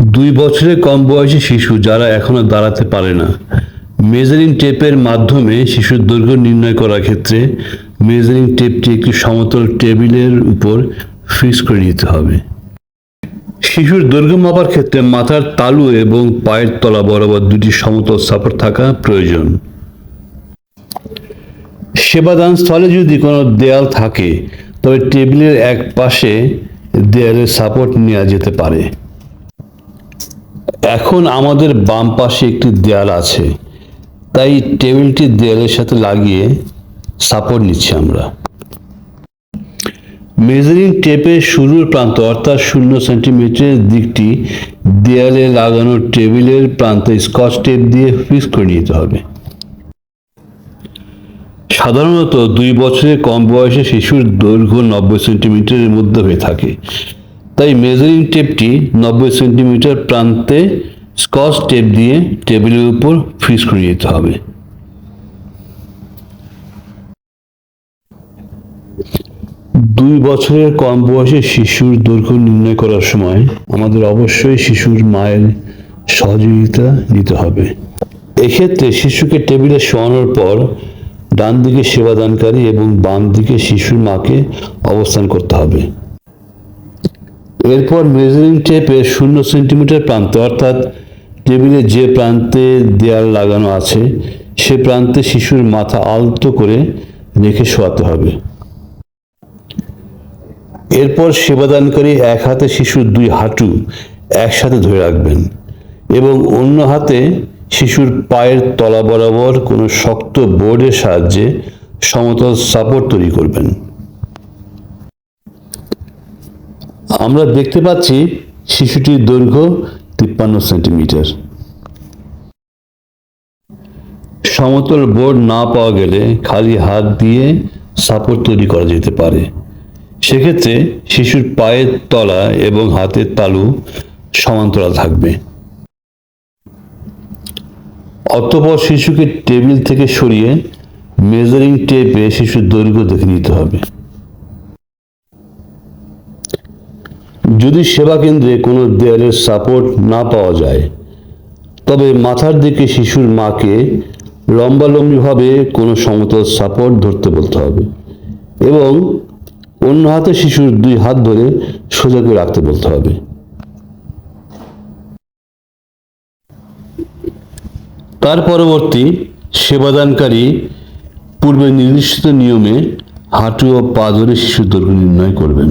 দুই বছরের কম বয়সী শিশু যারা এখনও দাঁড়াতে পারে না। মেজারিং টেপের মাধ্যমে শিশুর দৈর্ঘ্য নির্ণয় করার ক্ষেত্রে মেজারিং টেপটি একটি সমতল টেবিলের উপর ফিক্স করে নিতে হবে। শিশুর দৈর্ঘ্য মাপার ক্ষেত্রে মাথার তালু এবং পায়ের তলা বরাবর দুটি সমতল সাপোর্ট থাকা প্রয়োজন। সেবাদান স্থলে যদি কোনো দেয়াল থাকে, তবে টেবিলের এক পাশে দেয়ালের সাপোর্ট নেওয়া যেতে পারে। এখন আমাদের বাম পাশে একটি দেয়াল আছে। তাই টেবিলটি দেয়ালের সাথে লাগিয়ে সাপোর্ট নিচ্ছি আমরা। মেজারিং টেপের শুরুর প্রান্ত, অর্থাৎ শূন্য সেন্টিমিটারের দিকটি, দেয়ালে লাগানো টেবিলের প্রান্তে, স্কচ টেপ দিয়ে ফিক্স করে নিতে হবে। সাধারণত দুই বছরের কম বয়সে শিশুর দৈর্ঘ্য নব্বই সেন্টিমিটারের মধ্যে হয়ে থাকে। তাই মেজারিং টেপটি নব্বই সেন্টিমিটার প্রান্তে স্কচ টেপ দিয়ে টেবিলের উপর ফিক্স করে নিতে হবে। দুই বছরের কম বয়সে শিশুর দৈর্ঘ্য নির্ণয় করার সময় আমাদের অবশ্যই শিশুর মায়ের সহযোগিতা নিতে হবে। এক্ষেত্রে শিশুকে টেবিলে শোয়ানোর পর ডান দিকে সেবাদানকারী এবং বাম দিকে শিশুর মাকে অবস্থান করতে হবে। এরপর মেজারিং টেপের শূন্য সেন্টিমিটার প্রান্তে, অর্থাৎ টেবিলে যে প্রান্তে দেয়াল লাগানো আছে, সে প্রান্তে শিশুর মাথা আলতো করে রেখে শোয়াতে হবে। এরপর সেবাদানকারী এক হাতে শিশুর দুই হাঁটু একসাথে ধরে রাখবেন এবং অন্য হাতে শিশুর পায়ের তলা বরাবর কোনো শক্ত বোর্ডের সাহায্যে সমতল সাপোর্ট তৈরি করবেন। আমরা দেখতে পাচ্ছি শিশুটির দৈর্ঘ্য তিপ্পান্ন সেন্টিমিটার। সমতল বোর্ড না পাওয়া গেলে খালি হাত দিয়ে সাপোর্ট তৈরি করা যেতে পারে। সেক্ষেত্রে শিশুর পায়ের তলা এবং হাতের তালু সমান্তরাল থাকবে। অতঃপর শিশুকে টেবিল থেকে সরিয়ে মেজারিং টেপে শিশুর দৈর্ঘ্য দেখে নিতে হবে। যদি সেবা কেন্দ্রে কোনো দেয়ালের সাপোর্ট না পাওয়া যায়, তবে মাথার দিকে শিশুর মাকে লম্বালম্বিভাবে কোনো সমতল সাপোর্ট ধরতে বলতে হবে এবং অন্য হাতে শিশুর দুই হাত ধরে সোজা করে রাখতে বলতে হবে। তার পরবর্তী সেবাদানকারী পূর্বে নির্দিষ্ট নিয়মে হাঁটু ও পা ধরে শিশুর দৈর্ঘ্য নির্ণয় করবেন।